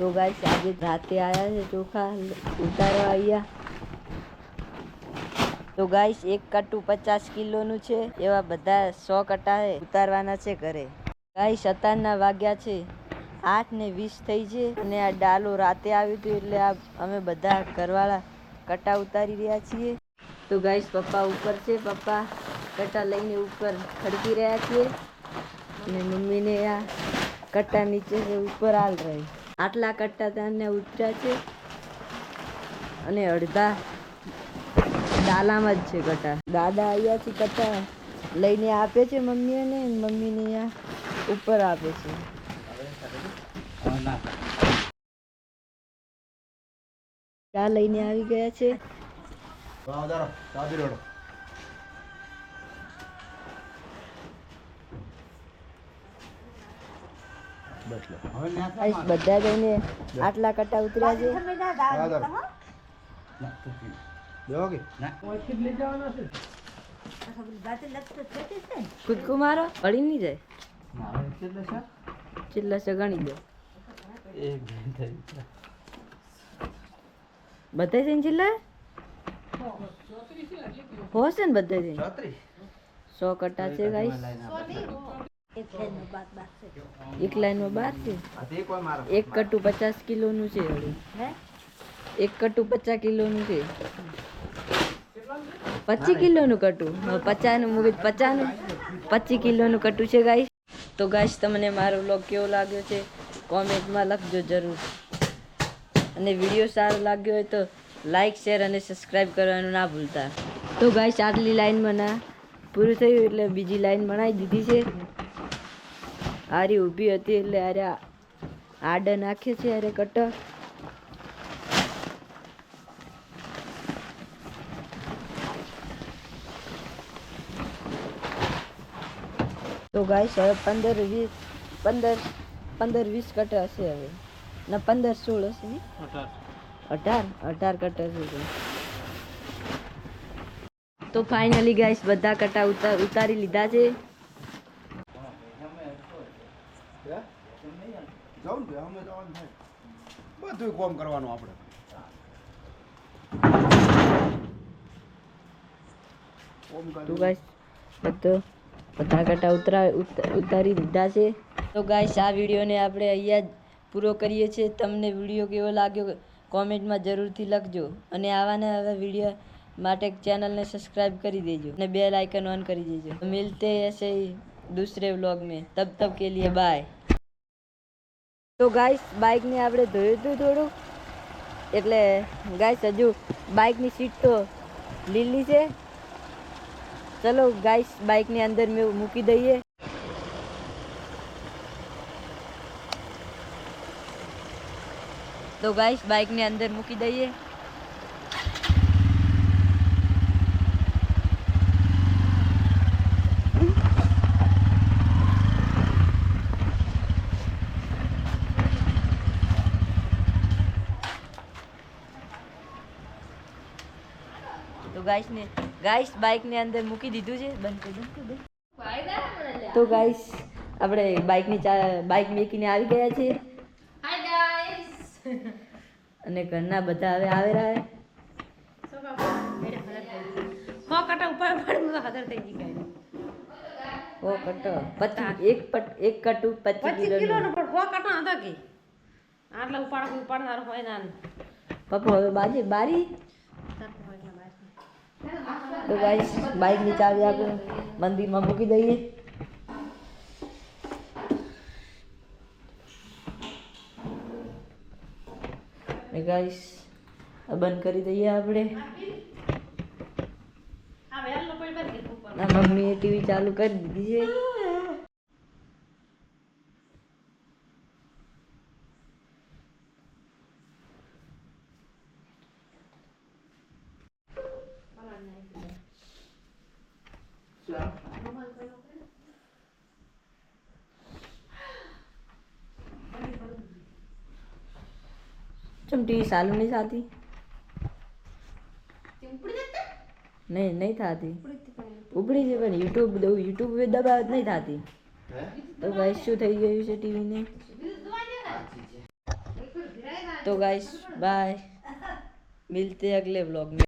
તો ગાઈસ આજે રાતે આવ્યા છે ચોખા ઉતારવા આવ્યા તો ગાઈસ એક કટ્ટું પચાસ કિલોનું છે, એવા બધા સો કટ્ટા ઉતારવાના છે ઘરે. ગાઈસ અત્યારના વાગ્યા છે, આઠ ને વીસ થઈ છે, અને આ ડાલો રાતે આવ્યું હતું એટલે આ અમે બધા ઘરવાળા કટા ઉતારી રહ્યા છીએ. તો ગાઈસ પપ્પા ઉપર છે, પપ્પા કટા લઈને ઉપર ખડકી રહ્યા છીએ. અને મમ્મીને આ કટા નીચે છે ઉપર હાલ રહી. આટલા કટ્ટા ત્યાં ઉતર્યા છે. અને અડધા ડાલામાં જ છે કટ્ટા. દાદા અહીંયા છે કટ્ટા લઈને આપે છે મમ્મીને મમ્મીને અહીંયા ઉપર આપે છે. ચા લઈને આવી ગયા છે. ગાઈસ બધા જઈને આટલા કટા ઉતર્યા છે. કૂદકું મારો? પડી નહીં જાય. ચિલ્લા છે ગણી દો. બધા જઈને ચિલ્લા હોશે ને બધા જઈને? સો કટા છે ગાઈસ એક લાઈનમાં બાર છે. એક કટ્ટુ પચાસ કિલોનું છે એક કટ્ટુ પચાસ કિલોનું છે. પચીસ કિલોનું કટું? પચાસનું મૂકી પચાસનું. પચીસ કિલોનું કટું છે ગાઈસ? તો ગાઈશ તમને મારો વ્લોગ કેવો લાગ્યો છે? કોમેન્ટમાં લખજો જરૂર. અને વીડિયો સારો લાગ્યો હોય તો લાઈક શેર અને સબસ્ક્રાઈબ કરવાનું ના ભૂલતા. તો ગાઈશ આટલી લાઈન બના પૂરું થયું એટલે બીજી લાઈન બનાવી દીધી છે. આરી ઊભી હતી એટલે આરે આડે નાખે છે અરે કટર. તો ગાઈસ હવે પંદર વીસ પંદર પંદર વીસ કટર હશે હવે. ના પંદર સોળ હશે ને? અઢાર. અઢાર? કટર છે તો ફાઇનલી ગાઈસ બધા કટા ઉતાર ઉતારી લીધા છે. જવું જોઈએ અમે જવાનું થાય. બધું કોમ કરવાનું આપણે. તો ગાઈસ બધું બધા ઉતરા ઉતારી દીધા છે. તો ગાઈસ આ વિડીયોને આપણે અહીંયા જ પૂરો કરીએ છીએ. તમને વીડિયો કેવો લાગ્યો કોમેન્ટમાં જરૂરથી લખજો. અને આવાને આવા વીડિયો માટે ચેનલને સબસ્ક્રાઈબ કરી દેજો. અને બેલ આઇકન ઓન કરી દેજો. મિલતે એસે દૂસરે વ્લોગ મેં. તબ તબ કે લીએ બાય તો ગાઈસ બાઇકને આપણે ધોયું હતું થોડું. એટલે ગાઈસ હજુ બાઇકની સીટ તો લીલી છે. ચલો ગાઈસ બાઇકની અંદર મેં મૂકી દઈએ. તો ગાઈસ બાઇકની અંદર મૂકી દઈએ. તો ગાઈસ ને ગાઈસ બાઇકની અંદર મૂકી દીધું છે. બંધ કરી દો, બંધ કરી દો. તો ગાઈસ આપણે બાઇકની ચા બાઇક મેકીને આવી ગયા છે. અને ઘરના બધા હવે આવે રહ્યા કટો એક પટ એક કટુ પચીસ કિલો પપ્પો હવે બાજી બારી. તો ગાઈસ બાઇકની ચાવી આપણે મંદિરમાં મૂકી દઈએ. ને ગાઈસ આ બંધ કરી દઈએ આપણે. મમ્મીએ ટીવી ચાલુ કરી દીધી છે. ચમ ટીવી ચાલુ નહીં થતી નહીં નહીં થતી ઉપડી છે પણ યુટ્યુબ યુટ્યુબ દબાવ જ નહીં થતી હે? તો ભાઈ શું થઈ ગયું છે ટીવીને तो गाइस बाय मिलते हैं अगले व्लॉग में